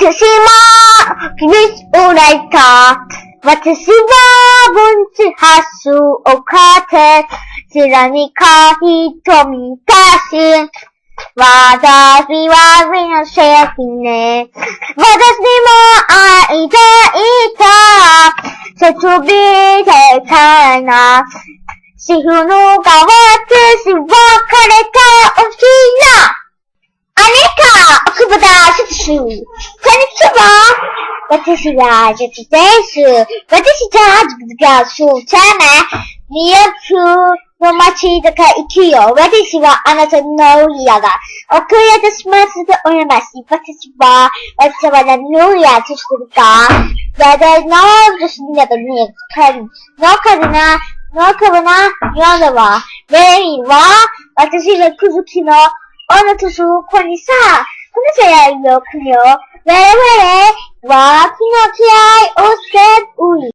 私も、君を泣いた。私は、分子発数を勝て、知らにか瞳たし。私はみんなシェフね。私にも会いたいか。設備でたいな。シフの側私別れたおひな。あれか、奥畑しゅこんにちは。私は、ジェツです。私たちがそうため、ニューヨークの街だか行くよ。私はあなたの家が。おくやとしますとおります。私は、私は何のやとしてるか。だだの、私などに、かる、のかるな、のかるな、よだわ。レイは、私がくずきの、あなたとこにさ、このさやよくよ。Very, very, walking outside, outside, ui.